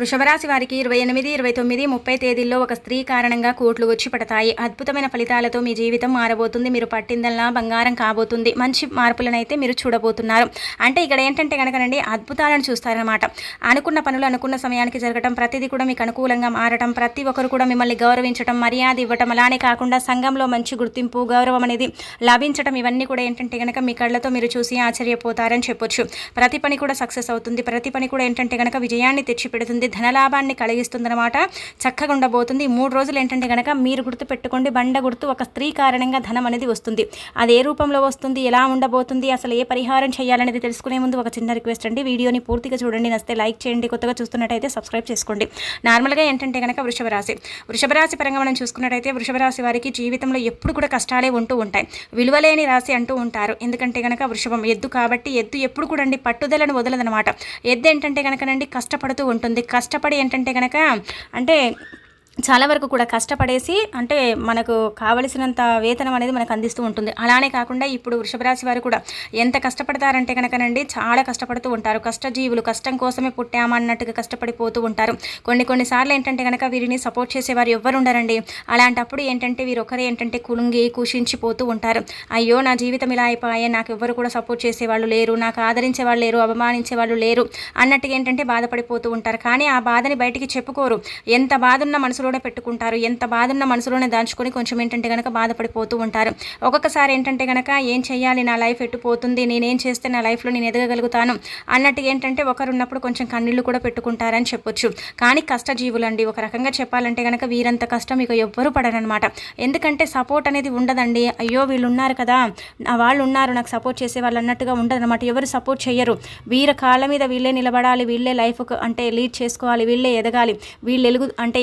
వృషభరాశి వారికి ఇరవై ఎనిమిది ఇరవై తొమ్మిది ముప్పై తేదీల్లో ఒక స్త్రీ కారణంగా కోట్లు వచ్చి పడతాయి. అద్భుతమైన ఫలితాలతో మీ జీవితం మారబోతుంది. మీరు పట్టిందల్లా బంగారం కాబోతుంది. మంచి మార్పులనైతే మీరు చూడబోతున్నారు. అంటే ఇక్కడ ఏంటంటే కనుకనండి అద్భుతాలను చూస్తారనమాట అనుకున్న పనులు అనుకున్న సమయానికి జరగటం ప్రతిదీ కూడా మీకు అనుకూలంగా మారటం ప్రతి ఒక్కరు కూడా మిమ్మల్ని గౌరవించడం మర్యాద ఇవ్వటం అలానే కాకుండా సంఘంలో మంచి గుర్తింపు గౌరవం అనేది లభించడం ఇవన్నీ కూడా ఏంటంటే కనుక మీ కళ్ళతో మీరు చూసి ఆశ్చర్యపోతారని చెప్పొచ్చు. ప్రతి పని కూడా సక్సెస్ అవుతుంది. ప్రతి పని కూడా ఏంటంటే కనుక విజయాన్ని తెచ్చిపెడుతుంది. ధనలాభాన్ని కలిగిస్తుందన్నమాట. చక్కగా ఉండబోతుంది. మూడు రోజులు ఏంటంటే కనుక మీరు గుర్తు పెట్టుకోండి బండ గుర్తు ఒక స్త్రీ కారణంగా ధనం అనేది వస్తుంది. అది ఏ రూపంలో వస్తుంది ఎలా ఉండబోతుంది అసలు ఏ పరిహారం చేయాలనేది తెలుసుకునే ముందు ఒక చిన్న రిక్వెస్ట్ అండి. వీడియోని పూర్తిగా చూడండి. నస్తే లైక్ చేయండి. కొత్తగా చూస్తున్నట్టయితే సబ్స్క్రైబ్ చేసుకోండి. నార్మల్గా ఏంటంటే కనుక వృషభ రాశి. వృషభ రాశి పరంగా మనం చూసుకున్నట్టయితే వృషభ రాశి వారికి జీవితంలో ఎప్పుడు కూడా కష్టాలే ఉంటూ ఉంటాయి. విలువలేని రాశి అంటూ ఉంటారు. ఎందుకంటే కనుక వృషభం ఎద్దు కాబట్టి ఎద్దు ఎప్పుడు కూడా అండి పట్టుదలను వదలదనమాట ఎద్దు ఏంటంటే కనుకనండి కష్టపడుతూ ఉంటుంది. కష్టపడి ఏంటంటే కనుక అంటే చాలా వరకు కూడా కష్టపడేసి అంటే మనకు కావలసినంత వేతనం అనేది మనకు అందిస్తూ ఉంటుంది. అలానే కాకుండా ఇప్పుడు వృషభరాశి వారు కూడా ఎంత కష్టపడతారంటే కనుకనండి చాలా కష్టపడుతూ ఉంటారు. కష్టజీవులు కష్టం కోసమే పుట్టామన్నట్టుగా కష్టపడిపోతూ ఉంటారు. కొన్ని కొన్నిసార్లు ఏంటంటే కనుక వీరిని సపోర్ట్ చేసేవారు ఎవ్వరు ఉండరండి. అలాంటప్పుడు ఏంటంటే వీరు ఒకరే ఏంటంటే కులుంగి కుషించిపోతూ ఉంటారు. అయ్యో నా జీవితం ఇలా అయిపోయే నాకు ఎవ్వరు కూడా సపోర్ట్ చేసేవాళ్ళు లేరు నాకు ఆదరించే వాళ్ళు లేరు అవమానించే వాళ్ళు లేరు అన్నట్టుగా ఏంటంటే బాధపడిపోతూ ఉంటారు. కానీ ఆ బాధని బయటికి చెప్పుకోరు. ఎంత బాధ ఉన్న మనసులో మనసులోనే పెట్టుకుంటారు. ఎంత బాధ ఉన్న మనసులోనే దాచుకొని కొంచెం ఏంటంటే కనుక బాధపడిపోతూ ఉంటారు. ఒక్కొక్కసారి ఏంటంటే కనుక ఏం చేయాలి నా లైఫ్ ఎట్టుపోతుంది నేనేం చేస్తే నా లైఫ్లో నేను ఎదగగలుగుతాను? అన్నట్టు ఏంటంటే ఒకరున్నప్పుడు కొంచెం కన్నీళ్ళు కూడా పెట్టుకుంటారని చెప్పొచ్చు. కానీ కష్టజీవులండి ఒక రకంగా చెప్పాలంటే కనుక వీరంత కష్టం ఇక ఎవ్వరూ పడరనమాట. ఎందుకంటే సపోర్ట్ అనేది ఉండదండి. అయ్యో వీళ్ళు ఉన్నారు కదా. వాళ్ళు ఉన్నారు నాకు సపోర్ట్ చేసే వాళ్ళు అన్నట్టుగా ఉండదన్నమాట. ఎవరు సపోర్ట్ చేయరు వీర కాళ్ళ మీద వీళ్ళే నిలబడాలి. వీళ్ళే లైఫ్ అంటే లీడ్ చేసుకోవాలి. వీళ్ళే ఎదగాలి. వీళ్ళు ఎలుగు అంటే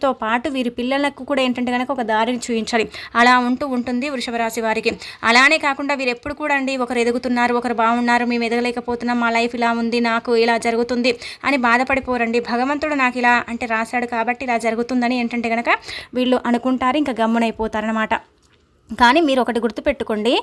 ఎదగటంతో పాటు వీరి పిల్లలకు కూడా ఏంటంటే కనుక ఒక దారిని చూపించాలి. అలా ఉంటూ ఉంటుంది వృషభ రాశి వారికి. అలానే కాకుండా వీరు ఎప్పుడు కూడా అండి ఒకరు ఎదుగుతున్నారు ఒకరు బాగున్నారు మేము ఎదగలేకపోతున్నాం మా లైఫ్ ఇలా ఉంది నాకు ఇలా జరుగుతుంది అని బాధపడిపోరండి. భగవంతుడు నాకు ఇలా అంటే రాశాడు కాబట్టి ఇలా జరుగుతుందని ఏంటంటే కనుక వీళ్ళు అనుకుంటారు ఇంకా గమ్మునైపోతారనమాట కానీ మీరు ఒకటి గుర్తుపెట్టుకోండి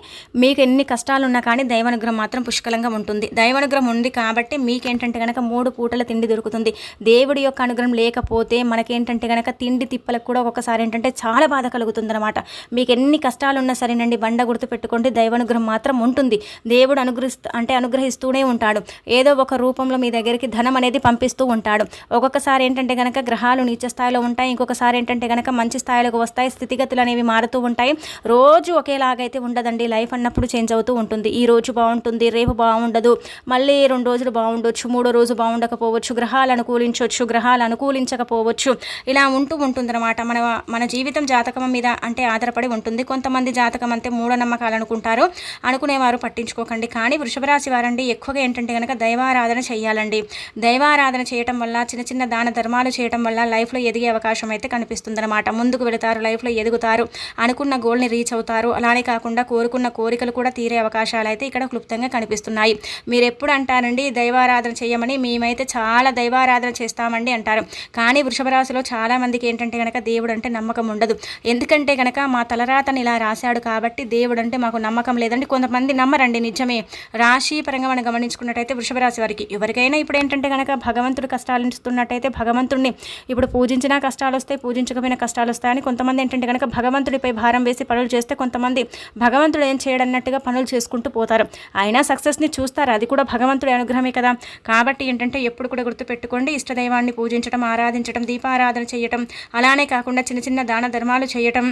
మీకు ఎన్ని కష్టాలు ఉన్నా కానీ దైవానుగ్రహం మాత్రం పుష్కలంగా ఉంటుంది. దైవానుగ్రహం ఉంది కాబట్టి మీకేంటంటే కనుక మూడు పూటల తిండి దొరుకుతుంది. దేవుడి యొక్క అనుగ్రహం లేకపోతే మనకేంటంటే కనుక తిండి తిప్పలకు కూడా ఒక్కొక్కసారి ఏంటంటే చాలా బాధ కలుగుతుంది అనమాట మీకు ఎన్ని కష్టాలు ఉన్నా సరేనండి బండ గుర్తుపెట్టుకోండి దైవానుగ్రహం మాత్రం ఉంటుంది. దేవుడు అనుగ్రహిస్తూ అంటే అనుగ్రహిస్తూనే ఉంటాడు. ఏదో ఒక రూపంలో మీ దగ్గరికి ధనం అనేది పంపిస్తూ ఉంటాడు. ఒక్కొక్కసారి ఏంటంటే కనుక గ్రహాలు నీచ స్థాయిలో ఉంటాయి ఇంకొకసారి ఏంటంటే కనుక మంచి స్థాయిలోకి వస్తాయి స్థితిగతులు అనేవి మారుతూ ఉంటాయి. రోజు ఒకేలాగైతే ఉండదండి. లైఫ్ అన్నప్పుడు చేంజ్ అవుతూ ఉంటుంది. ఈ రోజు బాగుంటుంది రేపు బాగుండదు. మళ్ళీ రెండు రోజులు బాగుండొచ్చు మూడో రోజు బాగుండకపోవచ్చు గ్రహాలు అనుకూలించవచ్చు గ్రహాలు అనుకూలించకపోవచ్చు. ఇలా ఉంటూ ఉంటుందన్నమాట. మన మన జీవితం జాతకం మీద అంటే ఆధారపడి ఉంటుంది. కొంతమంది జాతకం అంతే మూఢనమ్మకాలు అనుకుంటారు. అనుకునేవారు పట్టించుకోకండి. కానీ వృషభరాశి వారండి ఎక్కువగా ఏంటంటే కనుక దైవారాధన చేయాలండి దైవారాధన చేయటం వల్ల చిన్న చిన్న దాన ధర్మాలు చేయటం వల్ల లైఫ్లో ఎదిగే అవకాశం అయితే కనిపిస్తుందన్నమాట. ముందుకు వెళతారు లైఫ్లో ఎదుగుతారు అనుకున్న గోల్ని రీచ్ అవుతారు. అలానే కాకుండా కోరుకున్న కోరికలు కూడా తీరే అవకాశాలు అయితే ఇక్కడ క్లుప్తంగా కనిపిస్తున్నాయి. మీరు ఎప్పుడు అంటారండి దైవారాధన చేయమని మేమైతే చాలా దైవారాధన చేస్తామండి అంటారు. కానీ వృషభ రాశిలో చాలా మందికి ఏంటంటే కనుక దేవుడు అంటే నమ్మకం ఉండదు. ఎందుకంటే కనుక మా తలరాతని ఇలా రాశాడు కాబట్టి దేవుడు అంటే మాకు నమ్మకం లేదండి. కొంతమంది నమ్మరండి నిజమే. రాశి పరంగా మనం గమనించుకున్నట్టయితే వృషభ రాశి వారికి ఎవరికైనా ఇప్పుడు ఏంటంటే కనుక భగవంతుడు కష్టాలు ఇస్తున్నట్టయితే భగవంతుడిని ఇప్పుడు పూజించినా కష్టాలు వస్తాయి పూజించకపోయినా కష్టాలు వస్తాయని కొంతమంది ఏంటంటే కనుక భగవంతుడిపై భారం వేసి పనులు చేస్తే కొంతమంది భగవంతుడు ఏం చేయడన్నట్టుగా పనులు చేసుకుంటూ పోతారు. అయినా సక్సెస్ని చూస్తారు. అది కూడా భగవంతుడి అనుగ్రహమే కదా. కాబట్టి ఏంటంటే ఎప్పుడు కూడా గుర్తుపెట్టుకోండి. ఇష్టదైవాన్ని పూజించడం ఆరాధించడం దీపారాధన చేయటం అలానే కాకుండా చిన్న చిన్న దాన ధర్మాలు చేయటం.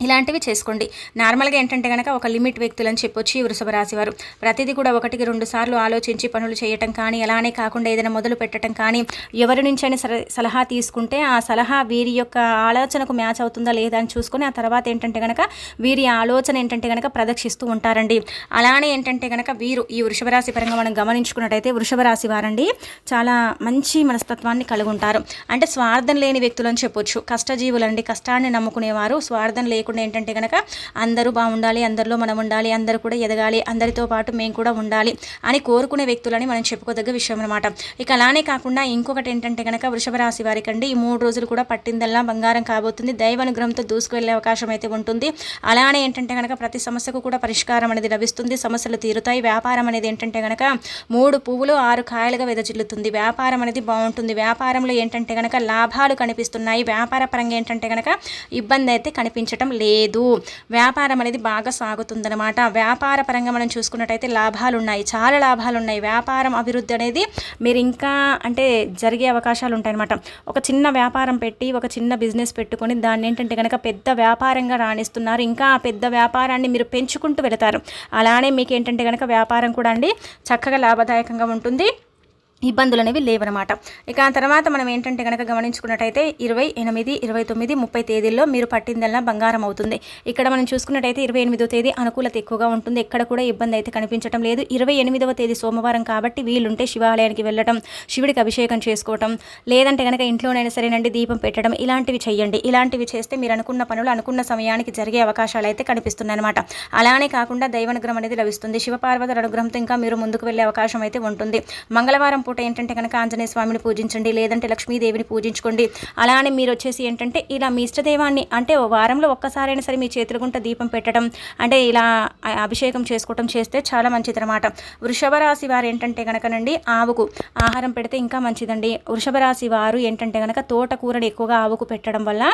ఇలాంటివి చేసుకోండి. నార్మల్గా ఏంటంటే కనుక ఒక లిమిట్ వ్యక్తులని చెప్పొచ్చు ఈ వృషభ రాశి వారు. ప్రతిదీ కూడా ఒకటికి రెండు సార్లు ఆలోచించి పనులు చేయటం కానీ అలానే కాకుండా ఏదైనా మొదలు పెట్టడం కానీ ఎవరి నుంచైనా సలహా తీసుకుంటే ఆ సలహా వీరి యొక్క ఆలోచనకు మ్యాచ్ అవుతుందా లేదా అని చూసుకొని ఆ తర్వాత ఏంటంటే కనుక వీరి ఆలోచన ఏంటంటే కనుక ప్రదర్శిస్తూ ఉంటారండి. అలానే ఏంటంటే కనుక వీరు ఈ వృషభ రాశి పరంగా మనం గమనించుకున్నట్టయితే వృషభ రాశి వారండి చాలా మంచి మనస్తత్వాన్ని కలిగి ఉంటారు అంటే స్వార్థం లేని వ్యక్తులు అని చెప్పొచ్చు. కష్టజీవులండి. కష్టాన్ని నమ్ముకునేవారు స్వార్థం లేకుండా లేకుండా ఏంటంటే కనుక అందరూ బాగుండాలి అందరిలో మనం ఉండాలి అందరూ కూడా ఎదగాలి అందరితో పాటు మేము కూడా ఉండాలి అని కోరుకునే వ్యక్తులని మనం చెప్పుకోదగ్గ విషయం అనమాట ఇక అలానే కాకుండా ఇంకొకటి ఏంటంటే కనుక వృషభ రాశి వారికి అండి ఈ మూడు రోజులు కూడా పట్టిందల్లా బంగారం కాబోతుంది. దైవానుగ్రహంతో దూసుకువెళ్ళే అవకాశం అయితే ఉంటుంది. అలానే ఏంటంటే కనుక ప్రతి సమస్యకు కూడా పరిష్కారం అనేది లభిస్తుంది. సమస్యలు తీరుతాయి. వ్యాపారం అనేది ఏంటంటే కనుక మూడు పువ్వులు ఆరు కాయలుగా వెదజిల్లుతుంది. వ్యాపారం అనేది బాగుంటుంది. వ్యాపారంలో ఏంటంటే కనుక లాభాలు కనిపిస్తున్నాయి. వ్యాపార పరంగా ఏంటంటే కనుక ఇబ్బంది అయితే కనిపించడం లేదు. వ్యాపారం అనేది బాగా సాగుతుందనమాట వ్యాపార పరంగా మనం చూసుకున్నట్టయితే లాభాలు ఉన్నాయి చాలా లాభాలు ఉన్నాయి వ్యాపారం అభివృద్ధి అనేది మీరు ఇంకా అంటే జరిగే అవకాశాలు ఉంటాయన్నమాట. ఒక చిన్న వ్యాపారం పెట్టి ఒక చిన్న బిజినెస్ పెట్టుకొని దాన్ని ఏంటంటే కనుక పెద్ద వ్యాపారంగా రాణిస్తున్నారు. ఇంకా ఆ పెద్ద వ్యాపారాన్ని మీరు పెంచుకుంటూ వెళతారు. అలానే మీకు ఏంటంటే కనుక వ్యాపారం కూడా అండి చక్కగా లాభదాయకంగా ఉంటుంది. ఇబ్బందులు అనేవి లేవనమాట. ఇక ఆ తర్వాత మనం ఏంటంటే కనుక గమనించుకున్నట్టయితే ఇరవై ఎనిమిది ఇరవై తొమ్మిది ముప్పై తేదీల్లో మీరు పట్టిందల్లా బంగారం అవుతుంది. ఇక్కడ మనం చూసుకున్నట్టయితే ఇరవై ఎనిమిదో తేదీ అనుకూలత ఎక్కువగా ఉంటుంది. ఎక్కడ కూడా ఇబ్బంది అయితే కనిపించడం లేదు. ఇరవై ఎనిమిదవ తేదీ సోమవారం కాబట్టి వీలుంటే శివాలయానికి వెళ్ళటం శివుడికి అభిషేకం చేసుకోవటం లేదంటే కనుక ఇంట్లోనైనా సరేనండి దీపం పెట్టడం ఇలాంటివి చేయండి ఇలాంటివి చేస్తే మీరు అనుకున్న పనులు అనుకున్న సమయానికి జరిగే అవకాశాలు అయితే కనిపిస్తున్నాయి అనమాట అలానే కాకుండా దైవానుగ్రహం అనేది లభిస్తుంది. శివపార్వతుల అనుగ్రహంతో ఇంకా మీరు ముందుకు వెళ్ళే అవకాశం అయితే ఉంటుంది. మంగళవారం పూట ఏంటంటే కనుక ఆంజనేయ స్వామిని పూజించండి లేదంటే లక్ష్మీదేవిని పూజించుకోండి. అలానే మీరు వచ్చేసి ఏంటంటే ఇలా మీ ఇష్టదైవాన్ని అంటే వారంలో ఒక్కసారైనా సరే మీ చేతుల గుంట దీపం పెట్టడం అంటే ఇలా అభిషేకం చేసుకోవటం చేస్తే చాలా మంచిది అనమాట వృషభ రాశి వారు ఏంటంటే కనుకనండి ఆవుకు ఆహారం పెడితే ఇంకా మంచిదండి. వృషభ రాశి వారు ఏంటంటే కనుక తోటకూరని ఎక్కువగా ఆవుకు పెట్టడం వల్ల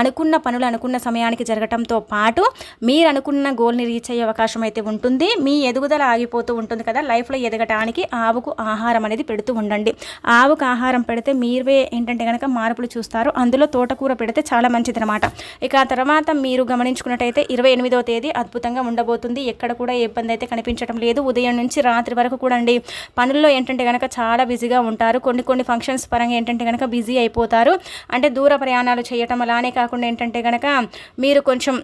అనుకున్న పనులు అనుకున్న సమయానికి జరగటంతో పాటు మీరు అనుకున్న గోల్ని రీచ్ అయ్యే అవకాశం అయితే ఉంటుంది. మీ ఎదుగుదల ఆగిపోతూ ఉంటుంది కదా లైఫ్లో ఎదగటానికి ఆవుకు ఆహారం అనేది పెడుతూ ఉండండి. ఆవుకు ఆహారం పెడితే మీరే ఏంటంటే కనుక మార్పులు చూస్తారు. అందులో తోటకూర పెడితే చాలా మంచిదన్నమాట. ఇక ఆ తర్వాత మీరు గమనించుకున్నట్టయితే ఇరవై ఎనిమిదవ తేదీ అద్భుతంగా ఉండబోతుంది. ఎక్కడ కూడా ఇబ్బంది అయితే కనిపించడం లేదు. ఉదయం నుంచి రాత్రి వరకు కూడా అండి. పనుల్లో ఏంటంటే కనుక చాలా బిజీగా ఉంటారు. కొన్ని కొన్ని ఫంక్షన్స్ పరంగా ఏంటంటే కనుక బిజీ అయిపోతారు. అంటే దూర ప్రయాణాలు చేయటం అలానే కాకుండా ఏంటంటే కనుక మీరు కొంచెం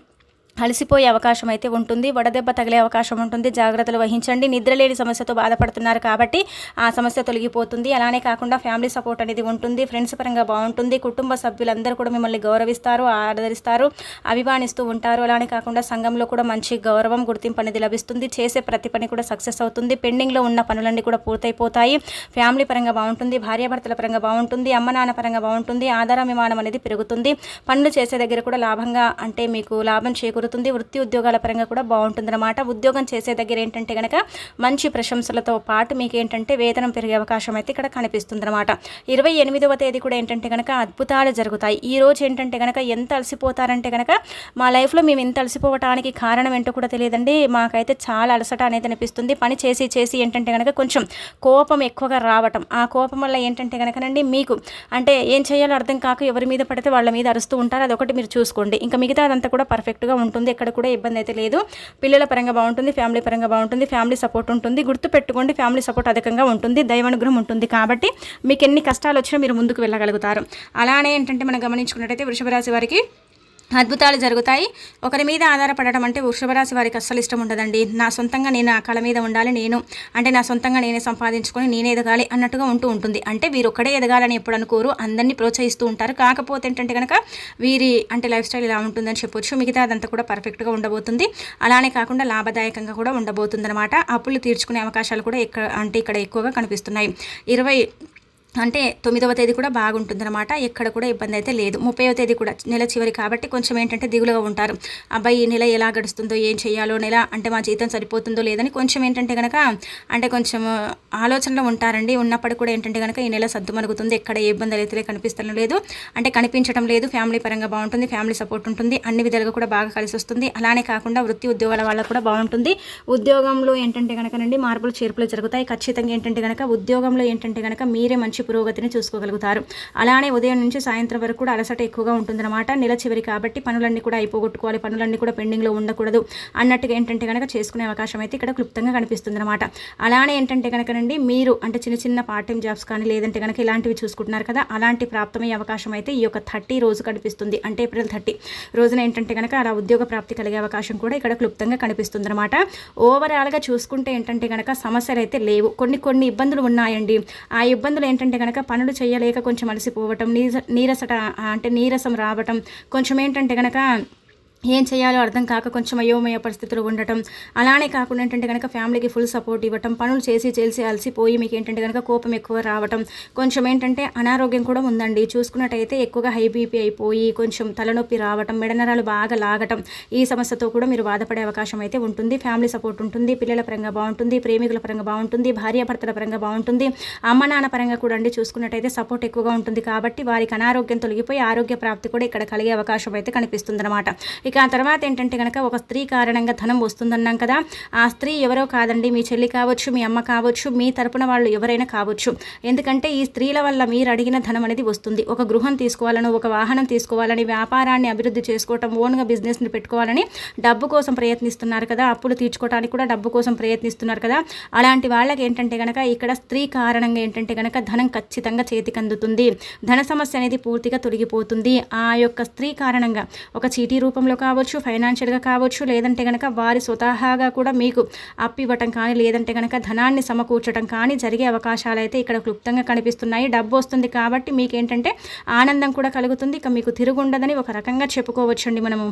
అలసిపోయే అవకాశం అయితే ఉంటుంది వడదెబ్బ తగిలే అవకాశం ఉంటుంది. జాగ్రత్తలు వహించండి. నిద్రలేని సమస్యతో బాధపడుతున్నారు కాబట్టి ఆ సమస్య తొలగిపోతుంది. అలానే కాకుండా ఫ్యామిలీ సపోర్ట్ అనేది ఉంటుంది ఫ్రెండ్స్ పరంగా బాగుంటుంది. కుటుంబ సభ్యులందరూ కూడా మిమ్మల్ని గౌరవిస్తారు ఆదరిస్తారు అభిమానిస్తూ ఉంటారు. అలానే కాకుండా సంఘంలో కూడా మంచి గౌరవం గుర్తింపు అనేది లభిస్తుంది. చేసే ప్రతి పని కూడా సక్సెస్ అవుతుంది. పెండింగ్లో ఉన్న పనులన్నీ కూడా పూర్తయిపోతాయి. ఫ్యామిలీ పరంగా బాగుంటుంది భార్యాభర్తల పరంగా బాగుంటుంది అమ్మ నాన్న పరంగా బాగుంటుంది. ఆధారాభిమానం అనేది పెరుగుతుంది. పనులు చేసే దగ్గర కూడా లాభంగా అంటే మీకు లాభం చేకూరుతుంది వృత్తి ఉద్యోగాల పరంగా కూడా బాగుంటుందన్నమాట. ఉద్యోగం చేసే దగ్గర ఏంటంటే కనుక మంచి ప్రశంసలతో పాటు మీకు ఏంటంటే వేతనం పెరిగే అవకాశం అయితే ఇక్కడ కనిపిస్తుందన్నమాట. ఇరవై ఎనిమిదవ తేదీ కూడా ఏంటంటే కనుక అద్భుతాలు జరుగుతాయి. ఈ రోజు ఏంటంటే కనుక ఎంత అలసిపోతారంటే కనుక మా లైఫ్లో మేము ఎంత అలసిపోవటానికి కారణం ఏంటో కూడా తెలియదండి. మాకైతే చాలా అలసట అనేది అనిపిస్తుంది. పని చేసి చేసి ఏంటంటే కనుక కొంచెం కోపం ఎక్కువగా రావటం. ఆ కోపం వల్ల ఏంటంటే కనుకనండి మీకు అంటే ఏం చేయాలో అర్థం కాక ఎవరి మీద పడితే వాళ్ళ మీద అరుస్తూ ఉంటారు. అదొకటి మీరు చూసుకోండి. ఇంకా మిగతా అదంతా కూడా పర్ఫెక్ట్గా ఉంటుంది. ఎక్కడ కూడా ఇబ్బంది అయితే లేదు. పిల్లల పరంగా బాగుంటుంది ఫ్యామిలీ పరంగా బాగుంటుంది ఫ్యామిలీ సపోర్ట్ ఉంటుంది. గుర్తు పెట్టుకోండి ఫ్యామిలీ సపోర్ట్ అధికంగా ఉంటుంది దైవానుగ్రహం ఉంటుంది కాబట్టి మీకు ఎన్ని కష్టాలు వచ్చినా మీరు ముందుకు వెళ్ళగలుగుతారు. అలానే ఏంటంటే మనం గమనించుకున్నట్టయితే వృషభ రాశి వారికి అద్భుతాలు జరుగుతాయి. ఒకరి మీద ఆధారపడటం అంటే వృషభరాశి వారికి అస్సలు ఇష్టం ఉండదండి. నా సొంతంగా నేను ఆ కళ మీద ఉండాలి నేను అంటే నా సొంతంగా నేనే సంపాదించుకొని నేనే ఎదగాలి అన్నట్టుగా ఉంటూ ఉంటుంది. అంటే వీరు ఒక్కడే ఎదగాలని ఎప్పుడు అనుకోరు అందరినీ ప్రోత్సహిస్తూ ఉంటారు. కాకపోతే ఏంటంటే కనుక వీరి అంటే లైఫ్ స్టైల్ ఇలా ఉంటుందని చెప్పొచ్చు. మిగతా అదంతా కూడా పర్ఫెక్ట్గా ఉండబోతుంది. అలానే కాకుండా లాభదాయకంగా కూడా ఉండబోతుంది అనమాట అప్పులు తీర్చుకునే అవకాశాలు కూడా ఇక్కడ అంటే ఇక్కడ ఎక్కువగా కనిపిస్తున్నాయి. ఇరవై అంటే తొమ్మిదవ తేదీ కూడా బాగుంటుందన్నమాట. ఎక్కడ కూడా ఇబ్బంది అయితే లేదు. ముప్పైవ తేదీ కూడా నెల చివరి కాబట్టి కొంచెం ఏంటంటే దిగులుగా ఉంటారు. అబ్బాయి ఈ నెల ఎలా గడుస్తుందో ఏం చేయాలో నెల అంటే మా జీతం సరిపోతుందో లేదని కొంచెం ఏంటంటే కనుక అంటే కొంచెం ఆలోచనలో ఉంటారండి. ఉన్నప్పటికీ కూడా ఏంటంటే కనుక ఈ నెల సద్దుమరుగుతుంది ఎక్కడ ఏ ఇబ్బందులు అయితే కనిపిస్తడం లేదు. అంటే కనిపించడం లేదు. ఫ్యామిలీ పరంగా బాగుంటుంది. ఫ్యామిలీ సపోర్ట్ ఉంటుంది. అన్ని విధాలుగా కూడా బాగా కలిసి వస్తుంది. అలానే కాకుండా వృత్తి ఉద్యోగాల వాళ్ళకు కూడా బాగుంటుంది. ఉద్యోగంలో ఏంటంటే కనుకనండి మార్పులు చేర్పులు జరుగుతాయి. ఖచ్చితంగా ఏంటంటే కనుక ఉద్యోగంలో ఏంటంటే కనుక మీరే మంచి పురోగతిని చూసుకోగలుగుతారు. అలానే ఉదయం నుంచి సాయంత్రం వరకు కూడా అలసట ఎక్కువగా ఉంటుందన్నమాట. నెల చివరి కాబట్టి పనులన్నీ కూడా అయిపోగొట్టుకోవాలి. పనులన్నీ కూడా పెండింగ్లో ఉండకూడదు అన్నట్టుగా ఏంటంటే కనుక చేసుకునే అవకాశం అయితే ఇక్కడ క్లుప్తంగా కనిపిస్తుంది అనమాట అలానే ఏంటంటే కనుకనండి మీరు అంటే చిన్న చిన్న పార్ట్ టైం జాబ్స్ కానీ లేదంటే కనుక ఇలాంటివి చూసుకుంటున్నారు కదా అలాంటి ప్రాప్తమయ్యే అవకాశం అయితే ఈ యొక్క థర్టీ రోజు కనిపిస్తుంది. అంటే ఏప్రిల్ థర్టీ. రోజున ఏంటంటే కనుక అలా ఉద్యోగ ప్రాప్తి కలిగే అవకాశం కూడా ఇక్కడ క్లుప్తంగా కనిపిస్తుంది అనమాట ఓవరాల్గా చూసుకుంటే ఏంటంటే కనుక సమస్యలు అయితే లేవు. కొన్ని కొన్ని ఇబ్బందులు ఉన్నాయండి. ఆ ఇబ్బందులు ఏంటంటే కనుక పనులు చేయలేక కొంచెం అలసిపోవటం నీరస నీరసట అంటే నీరసం రావటం కొంచెం ఏంటంటే కనుక ఏం చేయాలో అర్థం కాక కొంచెం అయోమయ పరిస్థితులు ఉండటం అలానే కాకుండా ఏంటంటే కనుక ఫ్యామిలీకి ఫుల్ సపోర్ట్ ఇవ్వటం పనులు చేసి చేసి అలసిపోయి మీకు ఏంటంటే కనుక కోపం ఎక్కువ రావటం కొంచెం ఏంటంటే అనారోగ్యం కూడా ఉందండి. చూసుకున్నట్టయితే ఎక్కువగా హై బీపీ అయిపోయి కొంచెం తలనొప్పి రావటం మెడనరాలు బాగా లాగటం ఈ సమస్యతో కూడా మీరు బాధపడే అవకాశం అయితే ఉంటుంది. ఫ్యామిలీ సపోర్ట్ ఉంటుంది పిల్లల పరంగా బాగుంటుంది ప్రేమికుల పరంగా బాగుంటుంది భార్యాభర్తల పరంగా బాగుంటుంది. అమ్మ నాన్న పరంగా కూడా అండి చూసుకున్నట్టయితే సపోర్ట్ ఎక్కువగా ఉంటుంది కాబట్టి వారికి అనారోగ్యం తొలగిపోయి ఆరోగ్య ప్రాప్తి కూడా ఇక్కడ కలిగే అవకాశం అయితే కనిపిస్తుంది అనమాట ఇక ఆ తర్వాత ఏంటంటే కనుక ఒక స్త్రీ కారణంగా ధనం వస్తుందన్నాం కదా ఆ స్త్రీ ఎవరో కాదండి మీ చెల్లి కావచ్చు మీ అమ్మ కావచ్చు మీ తరపున వాళ్ళు ఎవరైనా కావచ్చు. ఎందుకంటే ఈ స్త్రీల వల్ల మీరు అడిగిన ధనం అనేది వస్తుంది. ఒక గృహం తీసుకోవాలని ఒక వాహనం తీసుకోవాలని వ్యాపారాన్ని అభివృద్ధి చేసుకోవటం ఓన్గా బిజినెస్ని పెట్టుకోవాలని డబ్బు కోసం ప్రయత్నిస్తున్నారు కదా అప్పులు తీర్చుకోవడానికి కూడా డబ్బు కోసం ప్రయత్నిస్తున్నారు కదా. అలాంటి వాళ్ళకి ఏంటంటే కనుక ఇక్కడ స్త్రీ కారణంగా ఏంటంటే కనుక ధనం ఖచ్చితంగా చేతికి అందుతుంది ధన సమస్య అనేది పూర్తిగా తొలగిపోతుంది. ఆ యొక్క స్త్రీ కారణంగా ఒక చీటీ రూపంలో కావచ్చు ఫైనాన్షియల్గా కావచ్చు లేదంటే కనుక వారి స్వతహాగా కూడా మీకు అప్పు ఇవ్వటం కానీ లేదంటే కనుక ధనాన్ని సమకూర్చడం కానీ జరిగే అవకాశాలు అయితే ఇక్కడ క్లుప్తంగా కనిపిస్తున్నాయి. డబ్బు వస్తుంది కాబట్టి మీకు ఏంటంటే ఆనందం కూడా కలుగుతుంది. ఇక మీకు తిరుగుండదని ఒక రకంగా చెప్పుకోవచ్చండి మనము.